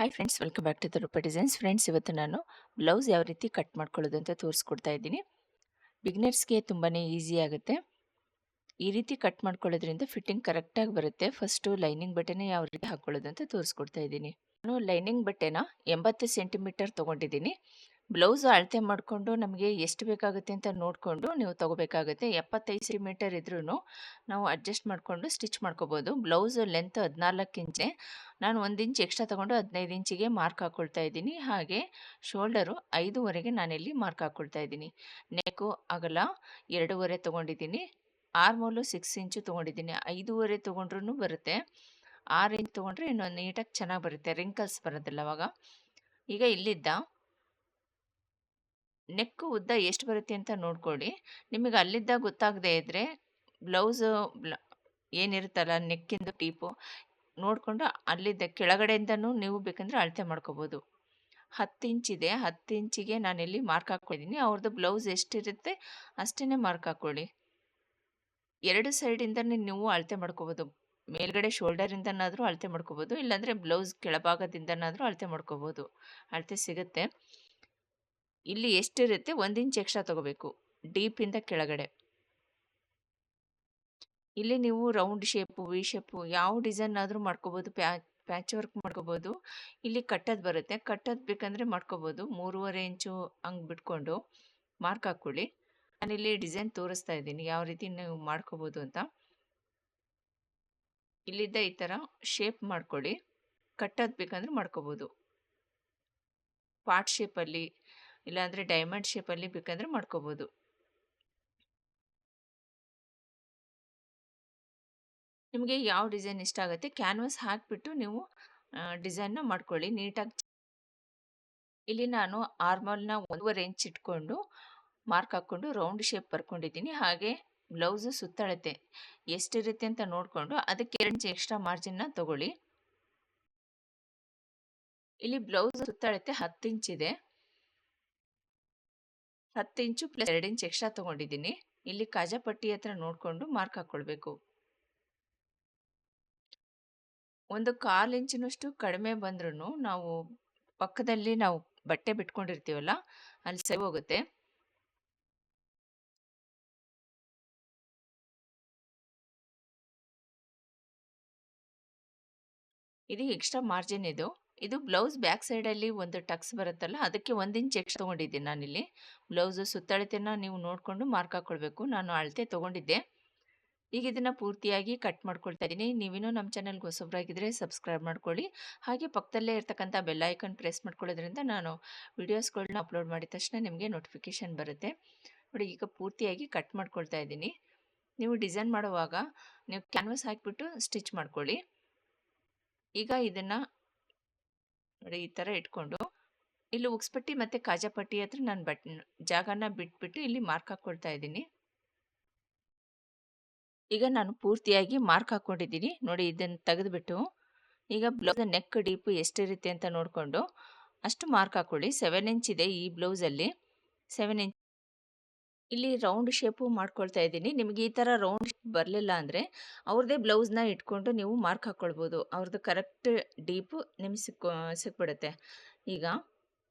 Hi friends welcome back to the Roopa designs friends ಇವತ್ತು ನಾನು blouse ಯಾವ ರೀತಿ ಕಟ್ ಮಾಡ್ಕೊಳ್ಳೋದು ಅಂತ ತೋರಿಸ್ಕೊಡ್ತಾ ಇದ್ದೀನಿ. ಬಿಗ್ನರ್ಸ್ಗೆ ತುಂಬಾ ಈಸಿ ಆಗುತ್ತೆ. ಈ ರೀತಿ ಕಟ್ ಮಾಡ್ಕೊಳ್ಳೋದ್ರಿಂದ ಫಿಟ್ಟಿಂಗ್ ಕರೆಕ್ಟಾಗಿ ಬರುತ್ತೆ. ಫಸ್ಟು ಲೈನಿಂಗ್ ಬಟ್ಟೆನ ಯಾವ ರೀತಿ ಹಾಕ್ಕೊಳ್ಳೋದು ಅಂತ ತೋರಿಸ್ಕೊಡ್ತಾ ಇದ್ದೀನಿ. ನಾನು ಲೈನಿಂಗ್ ಬಟ್ಟೆನ ಎಂಬತ್ತು ಸೆಂಟಿಮೀಟರ್ ತೊಗೊಂಡಿದ್ದೀನಿ. ಬ್ಲೌಸ್ ಅಳತೆ ಮಾಡಿಕೊಂಡು ನಮಗೆ ಎಷ್ಟು ಬೇಕಾಗುತ್ತೆ ಅಂತ ನೋಡಿಕೊಂಡು ನೀವು ತೊಗೋಬೇಕಾಗುತ್ತೆ. ಎಪ್ಪತ್ತೈದು ಸೆಂಟಿಮೀಟರ್ ಇದ್ರೂ ನಾವು ಅಡ್ಜಸ್ಟ್ ಮಾಡಿಕೊಂಡು ಸ್ಟಿಚ್ ಮಾಡ್ಕೋಬೋದು. ಬ್ಲೌಸ್ ಲೆಂತ್ ಹದಿನಾಲ್ಕು ಇಂಚೆ. ನಾನು ಒಂದು ಇಂಚ್ ಎಕ್ಸ್ಟ್ರಾ ತೊಗೊಂಡು ಹದಿನೈದು ಇಂಚಿಗೆ ಮಾರ್ಕ್ ಹಾಕ್ಕೊಳ್ತಾ ಇದ್ದೀನಿ. ಹಾಗೆ ಶೋಲ್ಡರು ಐದೂವರೆಗೆ ನಾನಿಲ್ಲಿ ಮಾರ್ಕ್ ಹಾಕ್ಕೊಳ್ತಾ ಇದ್ದೀನಿ. ನೆಕ್ಕು ಅಗಲ ಎರಡೂವರೆ ತೊಗೊಂಡಿದ್ದೀನಿ. ಆರ್ಮೋಲು ಸಿಕ್ಸ್ ಇಂಚು ತೊಗೊಂಡಿದ್ದೀನಿ. ಐದೂವರೆ ತೊಗೊಂಡ್ರೂ ಬರುತ್ತೆ. ಆರು ಇಂಚ್ ತೊಗೊಂಡ್ರೆ ಇನ್ನೊಂದು ನೀಟಾಗಿ ಚೆನ್ನಾಗಿ ಬರುತ್ತೆ. ರಿಂಕಲ್ಸ್ ಬರೋದಿಲ್ಲ ಅವಾಗ. ಈಗ ಇಲ್ಲಿದ್ದ ನೆಕ್ ಉದ್ದ ಎಷ್ಟು ಬರುತ್ತೆ ಅಂತ ನೋಡ್ಕೊಳ್ಳಿ. ನಿಮಗೆ ಅಲ್ಲಿದ್ದ ಗೊತ್ತಾಗದೇ ಇದ್ದರೆ ಬ್ಲೌಸು ಬ್ಲ ಏನಿರುತ್ತಲ್ಲ, ನೆಕ್ಕಿಂದು ಟೀಪು, ನೋಡಿಕೊಂಡು ಅಲ್ಲಿದ್ದ ಕೆಳಗಡೆಯಿಂದನೂ ನೀವು ಬೇಕಂದರೆ ಅಳತೆ ಮಾಡ್ಕೋಬೋದು. ಹತ್ತು ಇಂಚಿದೆ ಹತ್ತು ಇಂಚಿಗೆ ನಾನಿಲ್ಲಿ ಮಾರ್ಕ್ ಹಾಕ್ಕೊಂಡಿದ್ದೀನಿ ಅವ್ರದ್ದು ಬ್ಲೌಸ್ ಎಷ್ಟಿರುತ್ತೆ ಅಷ್ಟೇ ಮಾರ್ಕ್ ಹಾಕ್ಕೊಳ್ಳಿ ಎರಡು ಸೈಡಿಂದನೇ ನೀವು ಅಳತೆ ಮಾಡ್ಕೋಬೋದು. ಮೇಲ್ಗಡೆ ಶೋಲ್ಡರಿಂದನಾದರೂ ಅಳತೆ ಮಾಡ್ಕೋಬೋದು, ಇಲ್ಲಾಂದರೆ ಬ್ಲೌಸ್ ಕೆಳಭಾಗದಿಂದನಾದರೂ ಅಳತೆ ಮಾಡ್ಕೋಬೋದು. ಅಳತೆ ಸಿಗುತ್ತೆ. ಇಲ್ಲಿ ಎಷ್ಟಿರುತ್ತೆ? ಒಂದು ಇಂಚ್ ಎಕ್ಸ್ಟ್ರಾ ತಗೋಬೇಕು. ಡೀಪಿಂದ ಕೆಳಗಡೆ. ಇಲ್ಲಿ ನೀವು ರೌಂಡ್ ಶೇಪು, ವಿ ಶೇಪು ಯಾವ ಡಿಸೈನ್ ಆದರೂ ಮಾಡ್ಕೋಬೋದು. ಪ್ಯಾ, ಪ್ಯಾಚ್ ವರ್ಕ್ ಮಾಡ್ಕೋಬೋದು. ಇಲ್ಲಿ ಕಟ್ಟೋದು ಬರುತ್ತೆ. ಕಟ್ಟೋದು ಬೇಕಂದರೆ ಮಾಡ್ಕೋಬೋದು. ಮೂರುವರೆ ಇಂಚು ಹಂಗೆ ಬಿಟ್ಕೊಂಡು ಮಾರ್ಕ್ ಹಾಕ್ಕೊಳ್ಳಿ. ಇಲ್ಲಿ ಡಿಸೈನ್ ತೋರಿಸ್ತಾ ಇದ್ದೀನಿ. ಯಾವ ರೀತಿ ನೀವು ಮಾಡ್ಕೋಬೋದು ಅಂತ. ಇಲ್ಲಿದ್ದ ಈ ಥರ ಶೇಪ್ ಮಾಡ್ಕೊಳ್ಳಿ. ಕಟ್ಟೋದು ಬೇಕಂದ್ರೆ ಮಾಡ್ಕೋಬೋದು. ಪಾರ್ಟ್ ಶೇಪಲ್ಲಿ ಇಲ್ಲಾಂದರೆ ಡೈಮಂಡ್ ಶೇಪಲ್ಲಿ ಬೇಕಂದ್ರೆ ಮಾಡ್ಕೋಬೋದು. ನಿಮಗೆ ಯಾವ ಡಿಸೈನ್ ಇಷ್ಟ ಆಗುತ್ತೆ ಕ್ಯಾನ್ವಾಸ್ ಹಾಕಿಬಿಟ್ಟು ನೀವು ಡಿಸೈನ್ನ ಮಾಡ್ಕೊಳ್ಳಿ. ನೀಟಾಗಿ ಇಲ್ಲಿ ನಾನು ಆರ್ಮಲ್ನ ಒಂದೂವರೆ ಇಂಚ್ ಇಟ್ಕೊಂಡು ಮಾರ್ಕ್ ಹಾಕ್ಕೊಂಡು ರೌಂಡ್ ಶೇಪ್ ಬರ್ಕೊಂಡಿದ್ದೀನಿ. ಹಾಗೆ ಬ್ಲೌಸು ಸುತ್ತಳತೆ ಎಷ್ಟಿರುತ್ತೆ ಅಂತ ನೋಡಿಕೊಂಡು ಅದಕ್ಕೆ ಎರಡು ಇಂಚ್ ಎಕ್ಸ್ಟ್ರಾ ಮಾರ್ಜಿನ್ನ ತಗೊಳ್ಳಿ. ಇಲ್ಲಿ ಬ್ಲೌಸ್ ಸುತ್ತಳತೆ ಹತ್ತು ಇಂಚಿದೆ ಹತ್ತು ಇಂಚು ಪ್ಲಸ್ ಎರಡು ಇಂಚ್ ಎಕ್ಸ್ಟ್ರಾ ತೊಗೊಂಡಿದ್ದೀನಿ. ಇಲ್ಲಿ ಕಾಜಾಪಟ್ಟಿ ಹತ್ರ ನೋಡಿಕೊಂಡು ಮಾರ್ಕ್ ಹಾಕ್ಕೊಳ್ಬೇಕು ಒಂದು ಕಾಲು ಇಂಚಿನಷ್ಟು ಕಡಿಮೆ ಬಂದ್ರೂ ನಾವು ಪಕ್ಕದಲ್ಲಿ ನಾವು ಬಟ್ಟೆ ಬಿಟ್ಕೊಂಡಿರ್ತೀವಲ್ಲ, ಅಲ್ಲಿ ಸರಿ ಹೋಗುತ್ತೆ. ಇದು ಎಕ್ಸ್ಟ್ರಾ ಮಾರ್ಜಿನ್ ಇದು. ಇದು ಬ್ಲೌಸ್ ಬ್ಯಾಕ್ ಸೈಡಲ್ಲಿ ಒಂದು ಟಕ್ಸ್ ಬರುತ್ತಲ್ಲ, ಅದಕ್ಕೆ ಒಂದು ಇಂಚ್ ಎಕ್ಸ್ಟ್ರಾ ತೊಗೊಂಡಿದ್ದೀನಿ ನಾನಿಲ್ಲಿ. ಬ್ಲೌಸು ಸುತ್ತಳತೆನ ನೀವು ನೋಡಿಕೊಂಡು ಮಾರ್ಕ್ ಹಾಕ್ಕೊಳ್ಬೇಕು ನಾನು ಅಳತೆ ತೊಗೊಂಡಿದ್ದೆ. ಈಗ ಇದನ್ನು ಪೂರ್ತಿಯಾಗಿ ಕಟ್ ಮಾಡ್ಕೊಳ್ತಾ ಇದ್ದೀನಿ. ನೀವೇನು ನಮ್ಮ ಚಾನಲ್ಗೆ ಹೊಸಬ್ರಾಗಿದ್ದರೆ ಸಬ್ಸ್ಕ್ರೈಬ್ ಮಾಡ್ಕೊಳ್ಳಿ. ಹಾಗೆ ಪಕ್ಕದಲ್ಲೇ ಇರ್ತಕ್ಕಂಥ ಬೆಲ್ ಐಕನ್ ಪ್ರೆಸ್ ಮಾಡ್ಕೊಳ್ಳೋದ್ರಿಂದ ನಾನು ವೀಡಿಯೋಸ್ಗಳನ್ನ ಅಪ್ಲೋಡ್ ಮಾಡಿದ ತಕ್ಷಣ ನಿಮಗೆ ನೋಟಿಫಿಕೇಷನ್ ಬರುತ್ತೆ. ನೋಡಿ, ಈಗ ಪೂರ್ತಿಯಾಗಿ ಕಟ್ ಮಾಡ್ಕೊಳ್ತಾ ಇದ್ದೀನಿ. ನೀವು ಡಿಸೈನ್ ಮಾಡುವಾಗ ನೀವು ಕ್ಯಾನ್ವಸ್ ಹಾಕಿಬಿಟ್ಟು ಸ್ಟಿಚ್ ಮಾಡ್ಕೊಳ್ಳಿ. ಈಗ ಇದನ್ನು ನೋಡಿ ಈ ಥರ ಇಟ್ಕೊಂಡು, ಇಲ್ಲಿ ಉಕ್ಸ್ಪಟ್ಟಿ ಮತ್ತು ಕಾಜಾಪಟ್ಟಿ ಹತ್ರ ನಾನು ಬಟ್, ಜಾಗನ ಬಿಟ್ಬಿಟ್ಟು ಇಲ್ಲಿ ಮಾರ್ಕ್ ಹಾಕ್ಕೊಳ್ತಾ ಇದ್ದೀನಿ. ಈಗ ನಾನು ಪೂರ್ತಿಯಾಗಿ ಮಾರ್ಕ್ ಹಾಕ್ಕೊಂಡಿದ್ದೀನಿ ನೋಡಿ ಇದನ್ನು ತೆಗೆದುಬಿಟ್ಟು, ಈಗ ಬ್ಲೌಸ್ ನೆಕ್ ಡೀಪ್ ಎಷ್ಟಿರುತ್ತೆ ಅಂತ ನೋಡಿಕೊಂಡು, ಅಷ್ಟು ಮಾರ್ಕ್ ಹಾಕ್ಕೊಳ್ಳಿ ಸೆವೆನ್ ಇಂಚ್ ಇದೆ ಈ ಬ್ಲೌಸಲ್ಲಿ. ಸೆವೆನ್ ಇಂಚ್ ಇಲ್ಲಿ ರೌಂಡ್ ಶೇಪು ಮಾಡ್ಕೊಳ್ತಾ ಇದ್ದೀನಿ. ನಿಮಗೆ ಈ ಥರ ರೌಂಡ್ ಶೇಪ್ ಬರಲಿಲ್ಲ ಅಂದರೆ ಅವ್ರದ್ದೇ ಬ್ಲೌಸ್ನ ಇಟ್ಕೊಂಡು ನೀವು ಮಾರ್ಕ್ ಹಾಕ್ಕೊಳ್ಬೋದು ಅವ್ರದ್ದು ಕರೆಕ್ಟ್ ಡೀಪು ನಿಮ್ಗೆ ಸಿಕ್ಕು, ಸಿಕ್ಬಿಡುತ್ತೆ. ಈಗ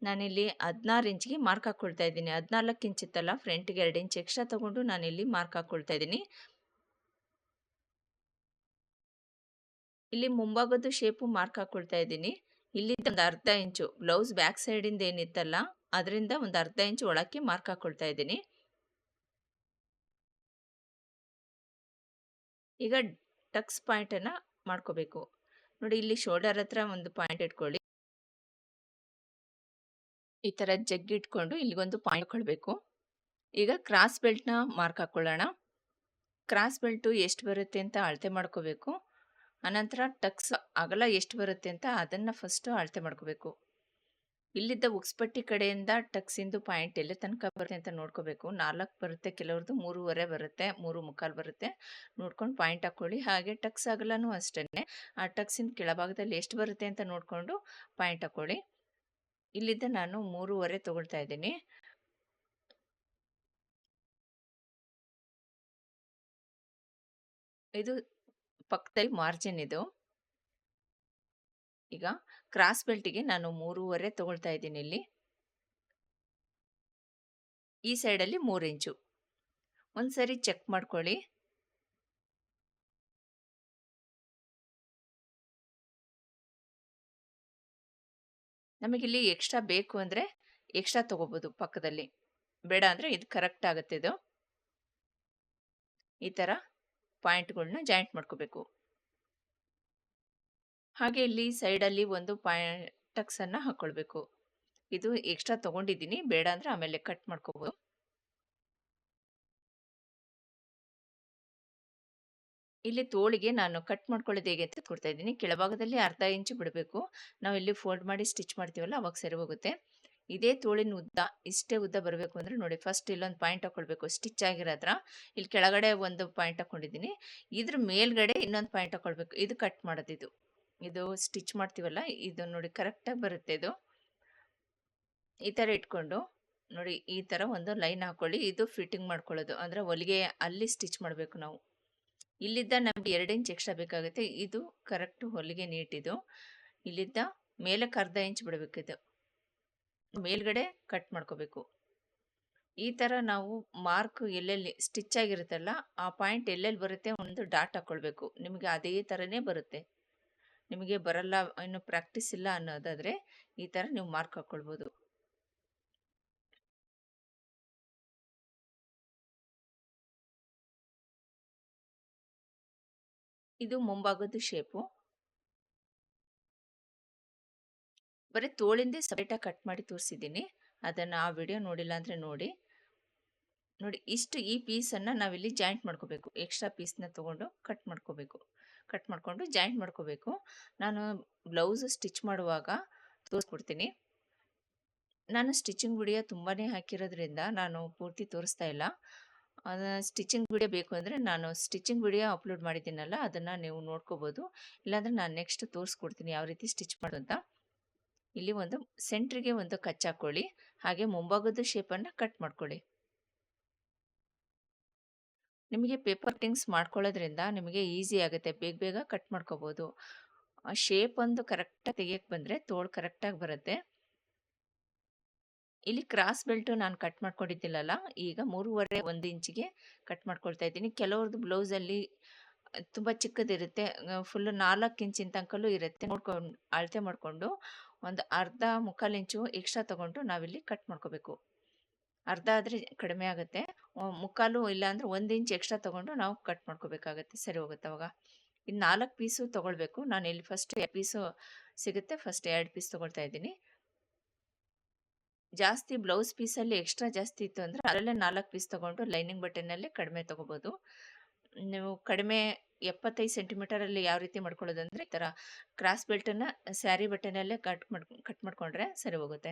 ನಾನಿಲ್ಲಿ ಹದಿನಾರು ಇಂಚಿಗೆ ಮಾರ್ಕ್ ಹಾಕ್ಕೊಳ್ತಾ ಇದ್ದೀನಿ. ಹದಿನಾಲ್ಕು ಇಂಚ್ ಇತ್ತಲ್ಲ ಫ್ರಂಟ್ಗೆ ಎರಡು ಇಂಚ್ ಎಕ್ಸ್ಟ್ರಾ ತೊಗೊಂಡು ನಾನಿಲ್ಲಿ ಮಾರ್ಕ್ ಹಾಕ್ಕೊಳ್ತಾ ಇದ್ದೀನಿ. ಇಲ್ಲಿ ಮುಂಭಾಗದ್ದು ಶೇಪು ಮಾರ್ಕ್ ಹಾಕ್ಕೊಳ್ತಾ ಇದ್ದೀನಿ. ಇಲ್ಲಿ ಒಂದು ಅರ್ಧ ಇಂಚು ಬ್ಲೌಸ್ ಬ್ಯಾಕ್ ಸೈಡಿಂದ ಏನಿತ್ತಲ್ಲ, ಅದರಿಂದ ಒಂದು ಅರ್ಧ ಇಂಚು ಒಳಕ್ಕೆ ಮಾರ್ಕ್ ಹಾಕ್ಕೊಳ್ತಾ ಇದ್ದೀನಿ. ಈಗ ಟಕ್ಸ್ ಪಾಯಿಂಟನ್ನು ಮಾಡ್ಕೋಬೇಕು. ನೋಡಿ ಇಲ್ಲಿ ಶೋಲ್ಡರ್ ಹತ್ರ ಒಂದು ಪಾಯಿಂಟ್ ಇಟ್ಕೊಳ್ಳಿ. ಈ ಥರ ಜಗ್ಗಿ ಇಟ್ಕೊಂಡು ಇಲ್ಲಿಗೊಂದು ಪಾಯಿಂಟ್ ಹಾಕೊಳ್ಬೇಕು. ಈಗ ಕ್ರಾಸ್ ಬೆಲ್ಟ್ನ ಮಾರ್ಕ್ ಹಾಕ್ಕೊಳ್ಳೋಣ ಕ್ರಾಸ್ ಬೆಲ್ಟು ಎಷ್ಟು ಬರುತ್ತೆ ಅಂತ ಅಳತೆ ಮಾಡ್ಕೋಬೇಕು. ಅನಂತರ ಟಕ್ಸ್ ಅಗಲ ಎಷ್ಟು ಬರುತ್ತೆ ಅಂತ ಅದನ್ನು ಫಸ್ಟು ಅಳತೆ ಮಾಡ್ಕೋಬೇಕು. ಇಲ್ಲಿದ್ದ ಉಕ್ಸ್ಪಟ್ಟಿ ಕಡೆಯಿಂದ ಟಕ್ಸಿಂದು ಪಾಯಿಂಟ್ ಎಲ್ಲ ತನಕ ಬರುತ್ತೆ ಅಂತ ನೋಡ್ಕೋಬೇಕು. ನಾಲ್ಕು ಬರುತ್ತೆ ಕೆಲವ್ರದ್ದು ಮೂರುವರೆ ಬರುತ್ತೆ, ಮೂರು ಮುಕ್ಕಾಲು ಬರುತ್ತೆ. ನೋಡ್ಕೊಂಡು ಪಾಯಿಂಟ್ ಹಾಕ್ಕೊಳ್ಳಿ ಹಾಗೆ ಟಕ್ಸ್ ಆಗಲೂ ಅಷ್ಟೇ ಆ ಟಕ್ಸಿನ ಕೆಳಭಾಗದಲ್ಲಿ ಎಷ್ಟು ಬರುತ್ತೆ ಅಂತ ನೋಡಿಕೊಂಡು ಪಾಯಿಂಟ್ ಹಾಕ್ಕೊಳ್ಳಿ ಇಲ್ಲಿದ್ದ ನಾನು ಮೂರುವರೆ ತಗೊಳ್ತಾ ಇದ್ದೀನಿ. ಇದು ಪಕ್ಕದಲ್ಲಿ ಮಾರ್ಜಿನ್ ಇದು. ಈಗ ಕ್ರಾಸ್ ಬೆಲ್ಟಿಗೆ ನಾನು ಮೂರುವರೆ ತಗೊಳ್ತಾ ಇದ್ದೀನಿ ಇಲ್ಲಿ. ಈ ಸೈಡಲ್ಲಿ ಮೂರು ಇಂಚು. ಒಂದ್ಸರಿ ಚೆಕ್ ಮಾಡ್ಕೊಳ್ಳಿ. ನಮಗಿಲ್ಲಿ ಎಕ್ಸ್ಟ್ರಾ ಬೇಕು ಅಂದರೆ ಎಕ್ಸ್ಟ್ರಾ ತಗೋಬೋದು ಪಕ್ಕದಲ್ಲಿ. ಬೇಡ ಅಂದರೆ ಇದು ಕರೆಕ್ಟ್ ಆಗುತ್ತೆ ಇದು. ಈ ಥರ ಪಾಯಿಂಟ್ಗಳನ್ನ ಜಾಯಿಂಟ್ ಮಾಡ್ಕೋಬೇಕು. ಹಾಗೆ ಇಲ್ಲಿ ಸೈಡಲ್ಲಿ ಒಂದು ಪಾಯಿಂಟಕ್ಸನ್ನು ಹಾಕ್ಕೊಳ್ಬೇಕು ಇದು ಎಕ್ಸ್ಟ್ರಾ ತೊಗೊಂಡಿದ್ದೀನಿ, ಬೇಡ ಅಂದರೆ ಆಮೇಲೆ ಕಟ್ ಮಾಡ್ಕೋಬೋದು. ಇಲ್ಲಿ ತೋಳಿಗೆ ನಾನು ಕಟ್ ಮಾಡ್ಕೊಳ್ಳೋದು ಹೇಗೆ ಅಂತ ಕೊಡ್ತಾ ಇದ್ದೀನಿ. ಕೆಳಭಾಗದಲ್ಲಿ ಅರ್ಧ ಇಂಚು ಬಿಡಬೇಕು. ನಾವು ಇಲ್ಲಿ ಫೋಲ್ಡ್ ಮಾಡಿ ಸ್ಟಿಚ್ ಮಾಡ್ತೀವಲ್ಲ, ಅವಾಗ ಸರಿ ಹೋಗುತ್ತೆ. ಇದೇ ತೋಳಿನ ಉದ್ದ, ಇಷ್ಟೇ ಉದ್ದ ಬರಬೇಕು ಅಂದರೆ ನೋಡಿ, ಫಸ್ಟ್ ಇಲ್ಲೊಂದು ಪಾಯಿಂಟ್ ಹಾಕ್ಕೊಳ್ಬೇಕು ಸ್ಟಿಚ್ ಆಗಿರೋದ್ರ ಇಲ್ಲಿ ಕೆಳಗಡೆ ಒಂದು ಪಾಯಿಂಟ್ ಹಾಕ್ಕೊಂಡಿದ್ದೀನಿ ಇದ್ರ ಮೇಲ್ಗಡೆ ಇನ್ನೊಂದು ಪಾಯಿಂಟ್ ಹಾಕ್ಕೊಳ್ಬೇಕು ಇದು ಕಟ್ ಮಾಡೋದು ಇದು ಸ್ಟಿಚ್ ಮಾಡ್ತೀವಲ್ಲ, ಇದು ನೋಡಿ ಕರೆಕ್ಟಾಗಿ ಬರುತ್ತೆ ಇದು. ಈ ಥರ ಇಟ್ಕೊಂಡು ನೋಡಿ, ಈ ಥರ ಒಂದು ಲೈನ್ ಹಾಕ್ಕೊಳ್ಳಿ ಇದು ಫಿಟ್ಟಿಂಗ್ ಮಾಡ್ಕೊಳ್ಳೋದು. ಅಂದರೆ ಹೊಲಿಗೆ ಅಲ್ಲಿ ಸ್ಟಿಚ್ ಮಾಡಬೇಕು ನಾವು. ಇಲ್ಲಿದ್ದ ನಮಗೆ ಎರಡು ಇಂಚ್ ಎಕ್ಸ್ಟ್ರಾ ಬೇಕಾಗುತ್ತೆ. ಇದು ಕರೆಕ್ಟ್ ಹೊಲಿಗೆ ನೀಟಿದು ಇಲ್ಲಿದ್ದ ಮೇಲಕ್ಕೆ ಅರ್ಧ ಇಂಚ್ ಬಿಡಬೇಕಿದು ಮೇಲ್ಗಡೆ ಕಟ್ ಮಾಡ್ಕೋಬೇಕು. ಈ ಥರ ನಾವು ಮಾರ್ಕ್ ಎಲ್ಲೆಲ್ಲಿ ಸ್ಟಿಚ್ ಆಗಿರುತ್ತಲ್ಲ, ಆ ಪಾಯಿಂಟ್ ಎಲ್ಲೆಲ್ಲಿ ಬರುತ್ತೆ ಒಂದು ಡಾಟ್ ಹಾಕ್ಕೊಳ್ಬೇಕು ನಿಮಗೆ ಅದೇ ಥರನೇ ಬರುತ್ತೆ. ನಿಮಗೆ ಬರಲ್ಲ ಇನ್ನು ಪ್ರಾಕ್ಟೀಸ್ ಇಲ್ಲ ಅನ್ನೋದಾದರೆ ಈ ಥರ ನೀವು ಮಾರ್ಕ್ ಹಾಕ್ಕೊಳ್ಬೋದು ಇದು ಮುಂಭಾಗದ ಶೇಪು ಬರೀ ತೋಳಿಂದೇ ಸಪ್ರೇಟಾಗಿ ಕಟ್ ಮಾಡಿ ತೋರಿಸಿದ್ದೀನಿ. ಅದನ್ನು ಆ ವಿಡಿಯೋ ನೋಡಿಲ್ಲ ಅಂದರೆ ನೋಡಿ. ನೋಡಿ ಇಷ್ಟು ಈ ಪೀಸನ್ನು ನಾವಿಲ್ಲಿ ಜಾಯಿಂಟ್ ಮಾಡ್ಕೋಬೇಕು. ಎಕ್ಸ್ಟ್ರಾ ಪೀಸ್ನ ತೊಗೊಂಡು ಕಟ್ ಮಾಡ್ಕೋಬೇಕು. ಕಟ್ ಮಾಡಿಕೊಂಡು ಜಾಯಿಂಟ್ ಮಾಡ್ಕೋಬೇಕು. ನಾನು ಬ್ಲೌಸ್ ಸ್ಟಿಚ್ ಮಾಡುವಾಗ ತೋರಿಸ್ಕೊಡ್ತೀನಿ. ನಾನು ಸ್ಟಿಚಿಂಗ್ ವಿಡಿಯೋ ತುಂಬಾ ಹಾಕಿರೋದ್ರಿಂದ ನಾನು ಪೂರ್ತಿ ತೋರಿಸ್ತಾ ಇಲ್ಲ. ಸ್ಟಿಚಿಂಗ್ ವಿಡಿಯೋ ಬೇಕು ಅಂದರೆ ನಾನು ಸ್ಟಿಚಿಂಗ್ ವಿಡಿಯೋ ಅಪ್ಲೋಡ್ ಮಾಡಿದ್ದೀನಲ್ಲ, ಅದನ್ನು ನೀವು ನೋಡ್ಕೋಬೋದು. ಇಲ್ಲಾಂದರೆ ನಾನು ನೆಕ್ಸ್ಟ್ ತೋರಿಸ್ಕೊಡ್ತೀನಿ ಯಾವ ರೀತಿ ಸ್ಟಿಚ್ ಮಾಡೋದು ಇಲ್ಲಿ ಒಂದು ಸೆಂಟ್ರಿಗೆ ಒಂದು ಕಚ್ಚಾಕೊಳ್ಳಿ ಹಾಗೆ ಮುಂಭಾಗದ ಶೇಪನ್ನು ಕಟ್ ಮಾಡ್ಕೊಳ್ಳಿ. ನಿಮಗೆ ಪೇಪರ್ ಕಟಿಂಗ್ಸ್ ಮಾಡ್ಕೊಳ್ಳೋದ್ರಿಂದ ನಿಮಗೆ ಈಸಿ ಆಗುತ್ತೆ. ಬೇಗ ಬೇಗ ಕಟ್ ಮಾಡ್ಕೋಬೋದು. ಶೇಪ್ ಒಂದು ಕರೆಕ್ಟಾಗಿ ತೆಗಿಯಕ್ಕೆ ಬಂದರೆ ತೋಳು ಕರೆಕ್ಟಾಗಿ ಬರುತ್ತೆ. ಇಲ್ಲಿ ಕ್ರಾಸ್ ಬೆಲ್ಟು ನಾನು ಕಟ್ ಮಾಡ್ಕೊಂಡಿದ್ದಿಲ್ಲಲ್ಲ, ಈಗ ಮೂರುವರೆ ಒಂದು ಇಂಚಿಗೆ ಕಟ್ ಮಾಡ್ಕೊಳ್ತಾ ಇದ್ದೀನಿ. ಕೆಲವ್ರದ್ದು ಬ್ಲೌಸಲ್ಲಿ ತುಂಬ ಚಿಕ್ಕದಿರುತ್ತೆ. ಫುಲ್ಲು ನಾಲ್ಕು ಇಂಚಿನ ತನಕಲ್ಲೂ ಇರುತ್ತೆ. ನೋಡ್ಕೊಂಡು, ಅಳತೆ ಮಾಡಿಕೊಂಡು ಒಂದು ಅರ್ಧ ಮುಕ್ಕಾಲು ಇಂಚು ಎಕ್ಸ್ಟ್ರಾ ತೊಗೊಂಡು ನಾವಿಲ್ಲಿ ಕಟ್ ಮಾಡ್ಕೋಬೇಕು. ಅರ್ಧ ಆದರೆ ಕಡಿಮೆ ಆಗುತ್ತೆ. ಮುಕ್ಕಾಲು ಇಲ್ಲ ಅಂದರೆ ಒಂದು ಇಂಚ್ ಎಕ್ಸ್ಟ್ರಾ ತೊಗೊಂಡು ನಾವು ಕಟ್ ಮಾಡ್ಕೋಬೇಕಾಗತ್ತೆ. ಸರಿ ಹೋಗುತ್ತೆ ಅವಾಗ. ಇನ್ನು ನಾಲ್ಕು ಪೀಸು ತೊಗೊಳ್ಬೇಕು. ನಾನು ಇಲ್ಲಿ ಫಸ್ಟ್ ಪೀಸು ಸಿಗುತ್ತೆ. ಫಸ್ಟ್ ಎರಡು ಪೀಸ್ ತೊಗೊಳ್ತಾ ಇದ್ದೀನಿ. ಜಾಸ್ತಿ ಬ್ಲೌಸ್ ಪೀಸಲ್ಲಿ ಎಕ್ಸ್ಟ್ರಾ ಜಾಸ್ತಿ ಇತ್ತು ಅಂದರೆ ಅದರಲ್ಲೇ ನಾಲ್ಕು ಪೀಸ್ ತೊಗೊಂಡು ಲೈನಿಂಗ್ ಬಟ್ಟೆನಲ್ಲೇ ಕಡಿಮೆ ತೊಗೋಬೋದು. ನೀವು ಕಡಿಮೆ ಎಪ್ಪತ್ತೈದು ಸೆಂಟಿಮೀಟರಲ್ಲಿ ಯಾವ ರೀತಿ ಮಾಡ್ಕೊಳ್ಳೋದು ಅಂದರೆ ಈ ಥರ ಕ್ರಾಸ್ ಬೆಲ್ಟನ್ನು ಸ್ಯಾರಿ ಬಟ್ಟೆನಲ್ಲೇ ಕಟ್ ಮಾಡ್ ಕಟ್ ಮಾಡಿಕೊಂಡ್ರೆ ಸರಿ ಹೋಗುತ್ತೆ.